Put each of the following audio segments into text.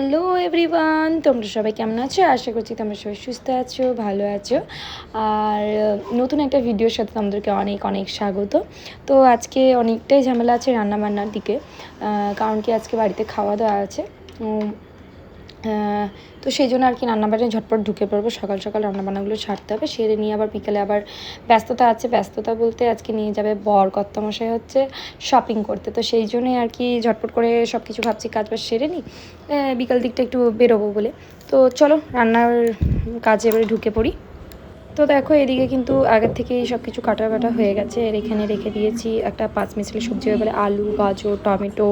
Hello everyone, তোমরা সবাই কেমন আছো? আশা করছি তোমরা সবাই সুস্থ আছো, ভালো আছো। আর নতুন একটা ভিডিওর সাথে তোমাদেরকে অনেক অনেক স্বাগত। তো আজকে অনেকটাই ঝামেলা আছে রান্নাবান্নার দিকে কারণ কি আজকে বাড়িতে খাওয়া দাওয়া আছে। তো সেই জন্য আর কি রান্নাবান্নায় ঝটপট ঢুকে পড়ব। সকাল সকাল রান্নাবান্নাগুলো ছাড়তে হবে। সেরে নিয়ে আবার বিকেলে আবার ব্যস্ততা আছে। ব্যস্ততা বলতে আজকে নিয়ে যাবে বর কর্তামশাই হচ্ছে শপিং করতে। তো সেই জন্যই আর কি ঝটপট করে সব কিছু ভাবছি কাজ বাজ সেরে নিই। বিকাল দিকটা একটু বেরোবো বলে। তো চলো রান্নার কাজে এবারে ঢুকে পড়ি। তো দেখো, এদিকে কিন্তু আগের থেকেই সব কিছু কাটা কাটা হয়ে গেছে। আর এখানে রেখে দিয়েছি একটা পাঁচ মিশালি সবজি এবারে আলু, গাজর, টমেটো,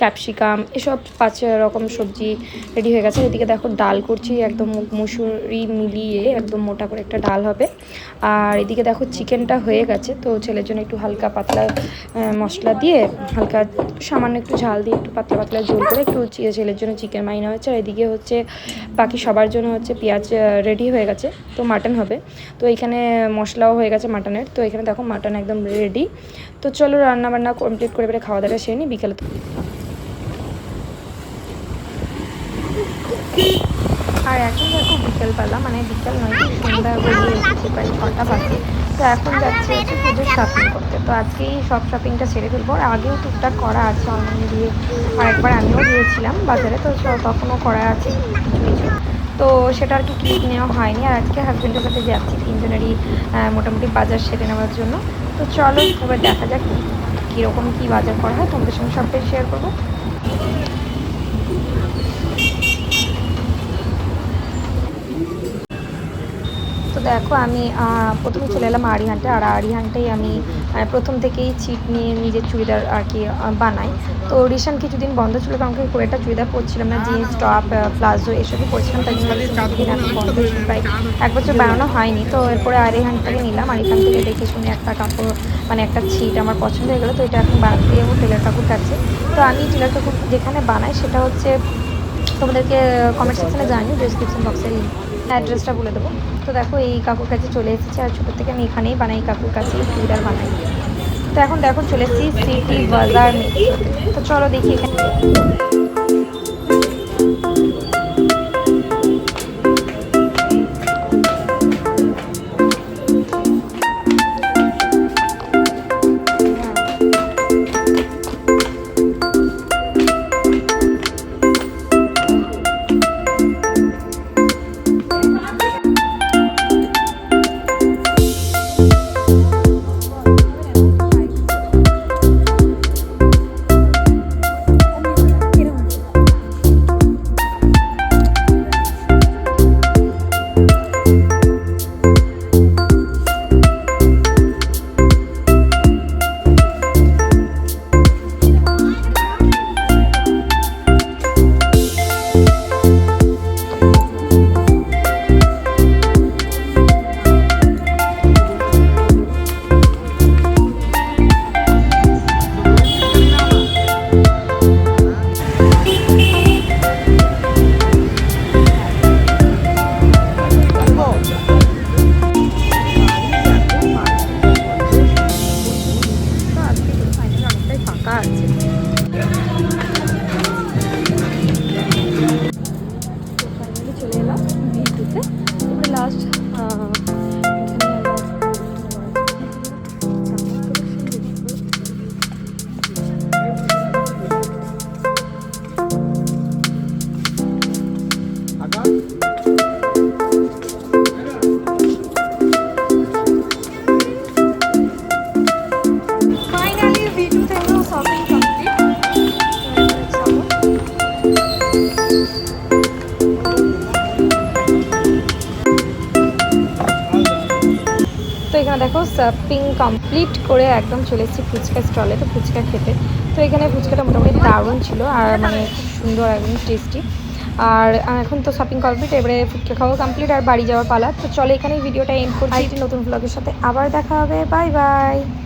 ক্যাপসিকাম, এসব পাঁচ রকম সবজি রেডি হয়ে গেছে। এদিকে দেখো, ডাল করছি একদম মুসুরি মিলিয়ে একদম মোটা করে একটা ডাল হবে। আর এদিকে দেখো, চিকেনটা হয়ে গেছে। তো ছেলের জন্য একটু হালকা পাতলা মশলা দিয়ে হালকা সামান্য একটু ঝাল দিয়ে একটু পাতলা পাতলা ঝোল করে একটু ছেলের জন্য চিকেন মাইনা হয়েছে। আর এদিকে হচ্ছে, বাকি সবার জন্য হচ্ছে পেঁয়াজ রেডি হয়ে গেছে। তো মাটন হবে। তো এখানে মশলাও হয়ে গেছে মাটনের। তো এখানে দেখো মাটন একদম রেডি তো চলো রান্না বান্না কমপ্লিট করে এবারে খাওয়া দাওয়া সেরে নিই, বিকেলে তো। আর এখন দেখো বিকেলবেলা মানে বিকেল নয় কি সন্ধ্যা তো এখন যাচ্ছে হচ্ছে পুজোর শপিং করতে। তো আজকেই সব শপিংটা সেরে ফেলব। আর আগেও টুকটাক করা আছে অনলাইনে দিয়ে। আরেকবার আমিও গিয়েছিলাম বাজারে, তো তখনও করা আছে। তো সেটা আর কি ক্লিপ নেওয়া হয়নি। আর আজকে হাজব্যান্ডের সাথে যাচ্ছি, তিনজনেরই মোটামুটি বাজার সেরে নেওয়ার জন্য। তো চলো এবার দেখা যাক কীরকম কী বাজার করা হয়। তোমাদের সঙ্গে সবটাই শেয়ার করব। তো দেখো আমি প্রথমে চলে এলাম আরিহানটা। আর আরিহানটাই আমি প্রথম থেকেই ছিট নিয়ে নিজের চুড়িদার আর কি বানাই। তো রিসেন্ট কিছুদিন বন্ধ ছিল কারণ কি খুব একটা চুড়িদার পরছিলাম না, জিন্স, টপ প্লাজো, এসবই পরছিলাম। তাই জন্য কিছুদিন এখন বন্ধ ছিল, প্রায় এক বছর বানানো হয়নি। তো এরপরে আরিহানটাকে নিলাম আরিহান থেকে দেখে শুনে একটা কাপড় মানে একটা ছিট আমার পছন্দ হয়ে গেলো। তো এটা এখন বানাতে যাব টেলার কাকুর কাছে। তো আমি টেলার কাকুর যেখানে বানাই সেটা হচ্ছে, তোমাদেরকে কমেন্ট সেকশনে জানি ডিসক্রিপশন বক্সে অ্যাড্রেসটা বলে দেবো। তো দেখো, এই কাকুর কাছে চলে এসেছে আর ছোটোর থেকে আমি এখানেই বানাই কাকুর কাছে চুড়িদার বানাই। তো এখন দেখো, চলে এসেছি সিটি বাজার তো চলো দেখি এখানে এবার এখানে দেখো সার্ফিং কমপ্লিট করে একদম চলে এসেছি ফুচকা স্টলে তো ফুচকা খেতে। তো এখানে ফুচকাটা মোটামুটি দারুণ ছিল আর মানে খুব সুন্দর একদম টেস্টি আর এখন তো শপিং কমপ্লিট এবারে ফুচকা খাওয়া কমপ্লিট আর বাড়ি যাওয়ার পালা। তো চলে এখানেই ভিডিওটা এন্ড করছি। নতুন ব্লগের সাথে আবার দেখা হবে। Bye bye